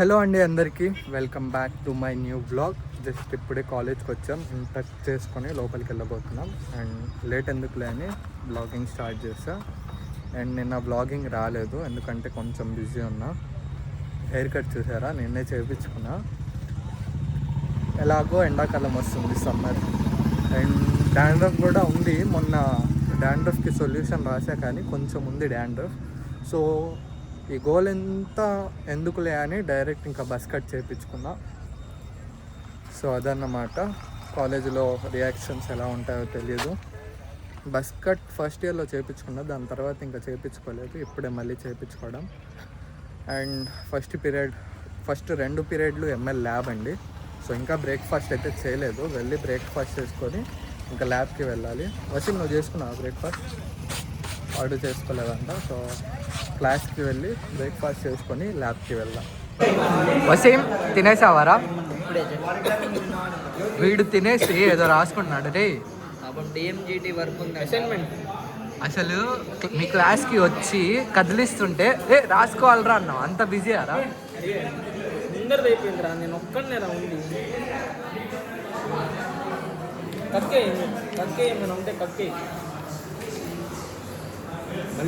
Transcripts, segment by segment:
Hello అండి అందరికీ. Welcome back to my new blog just ఇప్పుడే కాలేజ్కి వచ్చాం. టచ్ చేసుకొని లోపలికి వెళ్ళబోతున్నాం. అండ్ లేట్ ఎందుకులే అని బ్లాగింగ్ స్టార్ట్ చేసా. అండ్ నిన్న బ్లాగింగ్ రాలేదు. ఎందుకంటే కొంచెం బిజీ ఉన్నా. హెయిర్ కట్ చూసారా? నిన్నే చేయించుకున్నా ఎలాగో ఎండాకాలం వస్తుంది సమ్మర్ అండ్ డాండ్రఫ్ కూడా ఉంది. మొన్న డాండ్రఫ్కి సొల్యూషన్ రాసా కానీ కొంచెం ఉంది డాండ్రఫ్ సో ఈ గోల్ ఎంత ఎందుకులే అని డైరెక్ట్ ఇంకా బస్ కట్ చేయించుకున్నా. సో అదన్నమాట. కాలేజీలో రియాక్షన్స్ ఎలా ఉంటాయో తెలియదు బస్ కట్ ఫస్ట్ ఇయర్లో చేయించుకున్నా దాని తర్వాత ఇంకా చేయించుకోలేదు. ఇప్పుడే మళ్ళీ చేయించుకోవడం. అండ్ ఫస్ట్ పీరియడ్ ఫస్ట్ రెండు పీరియడ్లు ఎంఎల్ ల్యాబ్ అండి. సో ఇంకా బ్రేక్ఫాస్ట్ అయితే చేయలేదు. వెళ్ళి బ్రేక్ఫాస్ట్ చేసుకొని ఇంకా ల్యాబ్కి వెళ్ళాలి. వచ్చి నువ్వు చేసుకున్నావు బ్రేక్ఫాస్ట్? ఆర్డర్ చేసుకోలేదంట. సో క్లాస్కి వెళ్ళి బ్రేక్ఫాస్ట్ చేసుకొని ల్యాబ్కి వెళ్దాం. వసీం తినేసావారా? వీడు తినేసి ఏదో రాసుకుంటున్నాడు రే. అప్పుడు డిఎంజిటి వర్క్ ఉంది. అసైన్మెంట్ అసలు మీ క్లాస్కి వచ్చి కదిలిస్తుంటే ఏ రాసుకోవాలరా అన్నావు. అంత బిజీ అరా నేను ఒక్కడనే రా ఉంది కక్కే కక్కే ఏమైనా ఉంటే కక్కే.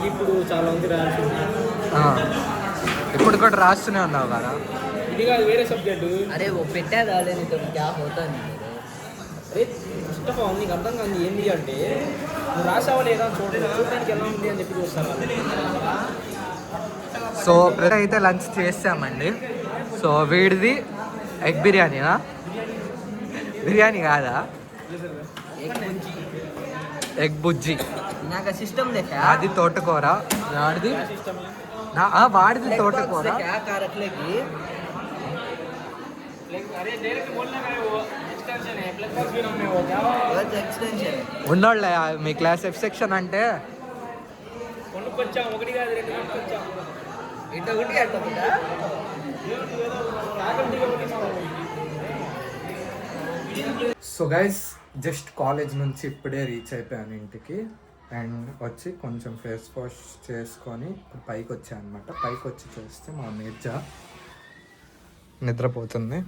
ఇప్పుడు చాలా ఉంది ఇప్పుడు కూడా రాస్తూనే ఉన్నావు కదా? ఇది కాదు వేరే సబ్జెక్టు. అరే ఓ పెట్టేదా? నీతో గ్యాప్ అవుతాను అరే ఫస్ట్ ఆఫ్ ఆల్ నీకు అర్థం కాదు ఏంటి అంటే నువ్వు రాసావా లేదా చూడడానికి ఎలా ఉంది అని చెప్పి చూస్తాను సో ప్రజలు అయితే లంచ్ చేసామండి సో వీడిది ఎగ్ బిర్యానీనా? బిర్యానీ కాదా? ఎగ్ బుజ్జి. నాకు సిస్టమ్ అది తోటకూర. వాడిది వాడిది తోటకూర. ఉన్నోళ్ళ మీ క్లాస్ ఎఫ్ సెక్షన్ అంటే. సో గైస్ జస్ట్ కాలేజ్ నుంచి ఇప్పుడే రీచ్ అయిపోయాను ఇంటికి. అండ్ వచ్చి కొంచెం ఫేస్ వాష్ చేసుకొని ఇప్పుడు పైకి వచ్చాను అనమాట పైకి వచ్చి చూస్తే మా మీర్జా నిద్రపోతుంది.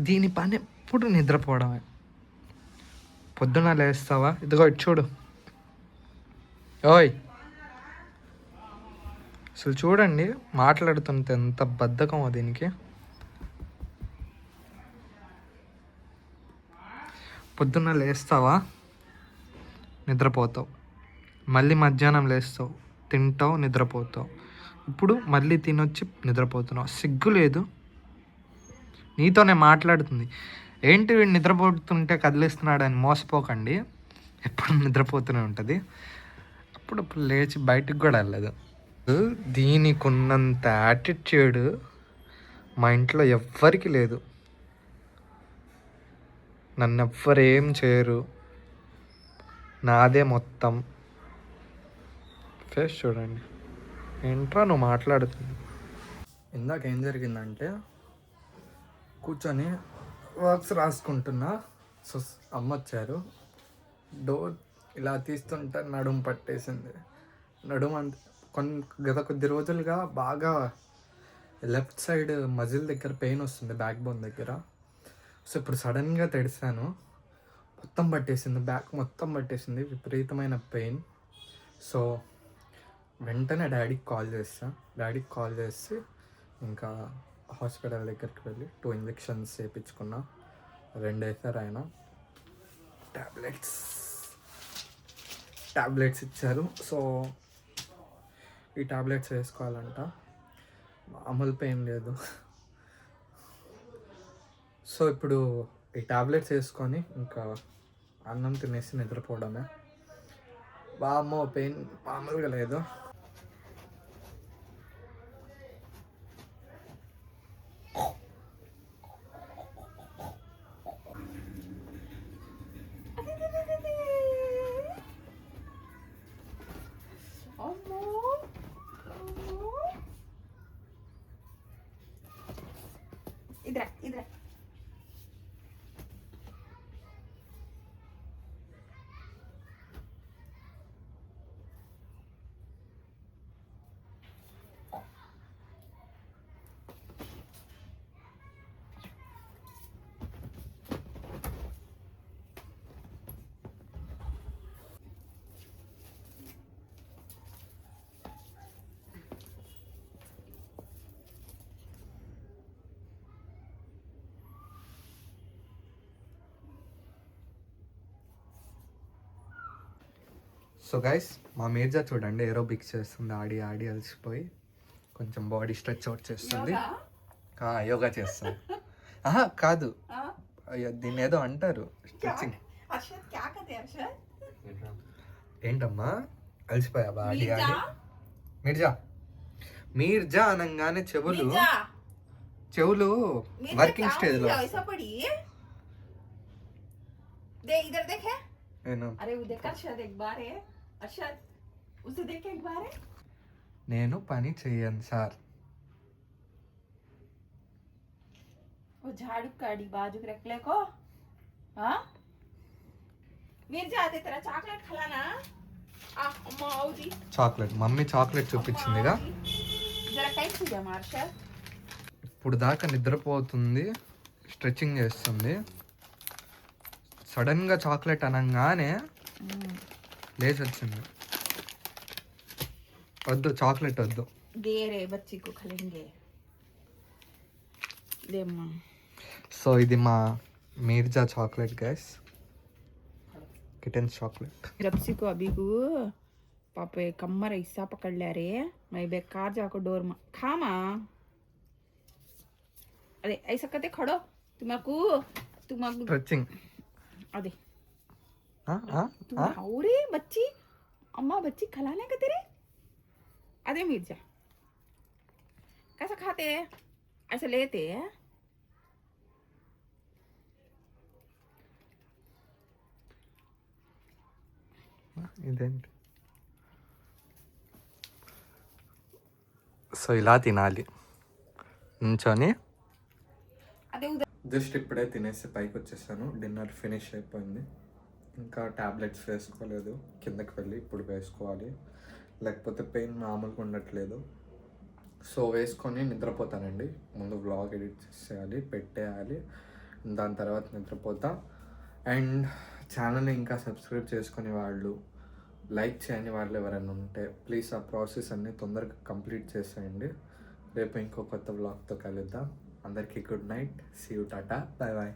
దీని పని ఎప్పుడు నిద్రపోవడమే. పొద్దున లేస్తావా? ఇదిగో చూడు. ఓయ్! అసలు చూడండి మాట్లాడుతుంటే ఎంత బద్ధకమో దీనికి. పొద్దున్న లేస్తావా? నిద్రపోతావు. మళ్ళీ మధ్యాహ్నం లేస్తావు. తింటావు నిద్రపోతావు. ఇప్పుడు మళ్ళీ తినొచ్చి నిద్రపోతున్నావు. సిగ్గు లేదు. నీతోనే మాట్లాడుతుంది. ఏంటి వీడు నిద్రపోతుంటే కదిలిస్తున్నాడు అని మోసపోకండి. ఎప్పుడు నిద్రపోతూనే ఉంటుంది. అప్పుడప్పుడు లేచి బయటికి కూడా వెళ్ళదు. దీనికి ఉన్నంత యాటిట్యూడ్ మా ఇంట్లో ఎవ్వరికి లేదు. నన్ను ఎవ్వరు ఏం చేయరు. నాదే మొత్తం. ఫేస్ చూడండి. ఏంట్రా నువ్వు మాట్లాడుతుంది ఇందాక ఏం జరిగిందంటే కూర్చొని వర్క్స్ రాసుకుంటున్నా. సో అమ్మ వచ్చారు. డోర్ ఇలా తీస్తుంటే నడుము పట్టేసింది. నడుము అంటే కొన్ని గత కొద్ది రోజులుగా బాగా లెఫ్ట్ సైడ్ మజిల్ దగ్గర పెయిన్ వస్తుంది బ్యాక్ బోన్ దగ్గర. సో ఇప్పుడు సడన్గా తెడిసాను మొత్తం పట్టేసింది బ్యాక్ మొత్తం పట్టేసింది విపరీతమైన పెయిన్ సో వెంటనే డాడీకి కాల్ చేస్తా. డాడీకి కాల్ చేసి ఇంకా హాస్పిటల్ దగ్గరికి వెళ్ళి టూ ఇంజెక్షన్స్ వేయించుకున్నా రెండు వేసారు ఆయన ట్యాబ్లెట్స్ ట్యాబ్లెట్స్ ఇచ్చారు. సో ఈ ట్యాబ్లెట్స్ వేసుకోవాలంట. మామూలు పెయిన్ లేదు. సో ఇప్పుడు ఈ ట్యాబ్లెట్స్ వేసుకొని ఇంకా అన్నం తినేసి నిద్రపోవడమే బామ్మో పెయిన్ మామూలుగా లేదు ಇದ್ರ ಇದ್ರ సో గైస్ మా మీర్జా చూడండి ఏరోబిక్స్ చేస్తుంది ఆడి ఆడి అలసిపోయి కొంచెం బాడీ స్ట్రెచ్ అవుట్ చేస్తుంది ఆ, యోగా చేస్తుంది ఆహా కాదు అయ్యో దీన్ని ఏదో అంటారు స్ట్రెచ్చింగ్ अर्षद क्या करते हैं अर्षद ఏంటమ్మా అలసిపోయా ఆడి ఆడి మీర్జా మీర్జా అనగానే చెవులు मिर्जा చెవులు मिर्जा వర్కింగ్ क्या స్టేజ్ లో मिर्जा ऐसा पड़ी दे इधर देखे నేను अरे वो देख अर्षद एक बार है अर्षद उसे देख एक बार है నేను పని చెయ్యను సార్ वो झाड़ू काड़ी बाजू के रख ले को हाँ मिर्जा आते तेरा चॉकलेट खिलाना आ अम्मा आओ जी చాక్లెట్ మమ్మీ చాక్లెట్ చూపించిందిగా जरा टाइम से जा अर्षद ఇప్పుడు దాకా నిద్రపోతుంది స్ట్రెచ్చింగ్ చేస్తుంది సడన్గా చాక్లెట్ అనగానే ಲೇಸಲ್ಸನ್ನು ಅದ್ದು ಚಾಕ್ಲೇಟ್ ಅದ್ದು ಬೇರೆ ಬಚ್ಚಿಕ್ಕು ಕಲಿಂಗೆ సో ఇది మా Mirza chocolate guys kittens chocolate ರಪ್ಸಿಕು ಅಬಿಗೂ ಪಾಪ ಕಮ್ಮರ ಇಸಾ ಪಕಡ್ಲ್ಯಾರಿ ಮೈ ಬೇಗ ಕಾರ್ ಜಾಕೋ ಡೋರ್ ಮಾ ಖಾಮ ಅದೇ ಐಸಕತೆ ಖಡೋ ತುಮಕು ತುಮಕು ಟಚಿಂಗ್ ಅದೇ आओ रे बच्ची अम्मा बच्ची खिलाने का तेरे अरे मिर्जा कैसा खाते हैं ऐसा लेते हैं ఇదేంటి సో ఇలా తినాలి నుంచొని अरे उधर జస్ట్ ఇప్పుడే తినేసి పైకి వచ్చేసాను డిన్నర్ ఫినిష్ అయిపోయింది ఇంకా ట్యాబ్లెట్స్ వేసుకోలేదు. కిందకి వెళ్ళి ఇప్పుడు వేసుకోవాలి. లేకపోతే పెయిన్ మామూలుగా ఉండట్లేదు. సో వేసుకొని నిద్రపోతానండి. ముందు వ్లాగ్ ఎడిట్ చేసేయాలి పెట్టేయాలి. దాని తర్వాత నిద్రపోతా. అండ్ ఛానల్ని ఇంకా సబ్స్క్రైబ్ చేసుకునే వాళ్ళు లైక్ చేయని వాళ్ళు ఎవరైనా ఉంటే ప్లీజ్ ఆ ప్రాసెస్ అన్నీ తొందరగా కంప్లీట్ చేసేయండి. రేపు ఇంకో కొత్త వ్లాగ్తో కలుద్దాం. అందరికీ good night. See you Tata. Bye bye.